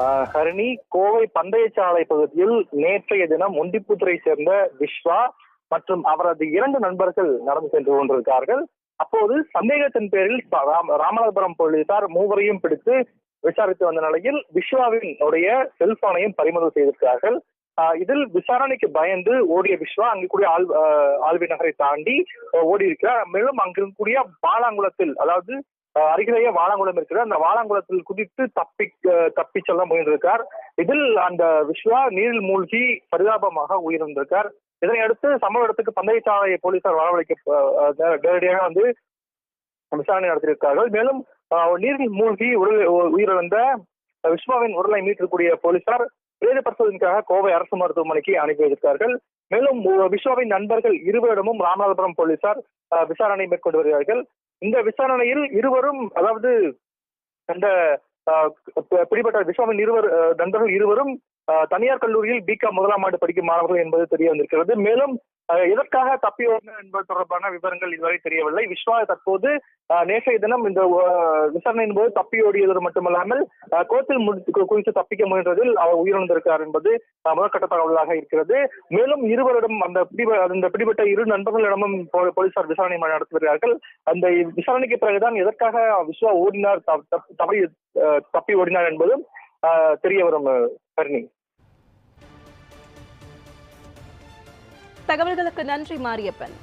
ஆஹ் ஹரிணி கோவை பந்தயச்சாலை பகுதியில் நேற்றைய தினம் ஒண்டிப்புத்துறை சேர்ந்த விஸ்வா மற்றும் அவரது இரண்டு நண்பர்கள் நடந்து சென்று கொண்டிருக்கிறார்கள். அப்போது சந்தேகத்தின் பேரில் ராமநாதபுரம் போலீசார் மூவரையும் பிடித்து விசாரித்து வந்த நிலையில் விஸ்வாவின் உடைய செல்போனையும் பறிமுதல் செய்திருக்கிறார்கள். ஆஹ் இதில் விசாரணைக்கு பயந்து ஓடிய விஸ்வா அங்கு கூடிய ஆள் ஆழ்வி நகரை தாண்டி ஓடி இருக்கிறார் மேலும் அங்கிருக்கக்கூடிய பாலாங்குளத்தில் அதாவது அருகிலேயே வாழங்குளம் இருக்கிற அந்த வாழங்குளத்தில் குதித்து தப்பி தப்பி செல்ல முயன்றிருக்கார். இதில் அந்த விஸ்வா நீரில் மூழ்கி பரிதாபமாக உயிரிழந்திருக்கார். இதனையடுத்து சம்பவ இடத்துக்கு பந்தயச்சாலை போலீசார் வரவழைக்க நேரடியாக வந்து விசாரணை நடத்தியிருக்கிறார்கள். மேலும் ஆஹ் நீரில் மூழ்கி உடல் உயிரிழந்த விஸ்வாவின் உடலை மீட்டிருக்கூடிய போலீசார் பிரேத பரிசோதனைக்காக கோவை அரசு மருத்துவமனைக்கு அனுப்பி வைத்திருக்கார்கள் மேலும் விஸ்வாவின் நண்பர்கள் இருவரிடமும் ராமநாதபுரம் போலீசார் விசாரணை மேற்கொண்டு வருகிறார்கள். இந்த விசாரணையில் இருவரும் அதாவது அந்த பிடிபட்ட விஸ்வாமின் இருவர் ஆஹ் நண்பர்கள் இருவரும் ஆஹ் தனியார் கல்லூரியில் பிகாம் முதலாம் ஆண்டு படிக்கும் மாணவர்கள் என்பது தெரிய வந்திருக்கிறது. மேலும் எதற்காக தப்பி வந்தது என்பது தொடர்பான விவரங்கள் இதுவரை தெரியவில்லை. விஸ்வா தற்போது நேற்றைய தினம் இந்த விசாரணையின் போது தப்பி ஓடியது மட்டுமல்லாமல் கோத்தில் முடித்து குறித்து தப்பிக்க முயன்றதில் அவர் உயிரிழந்திருக்கார் என்பது முதற்கட்ட தகவலாக இருக்கிறது. மேலும் இருவரிடம் அந்த பிடிப அந்த பிடிபட்ட இரு நண்பர்களிடமும் போலீசார் விசாரணை நடத்தி வருகிறார்கள். அந்த விசாரணைக்கு பிறகுதான் எதற்காக விஸ்வா ஓடினார் தப்பி- தப்பி ஓடினார் என்பதும் ஆஹ் தெரிய வரும் கர்ணி கருணி. தகவல்களுக்கு நன்றி மாரியப்பன்.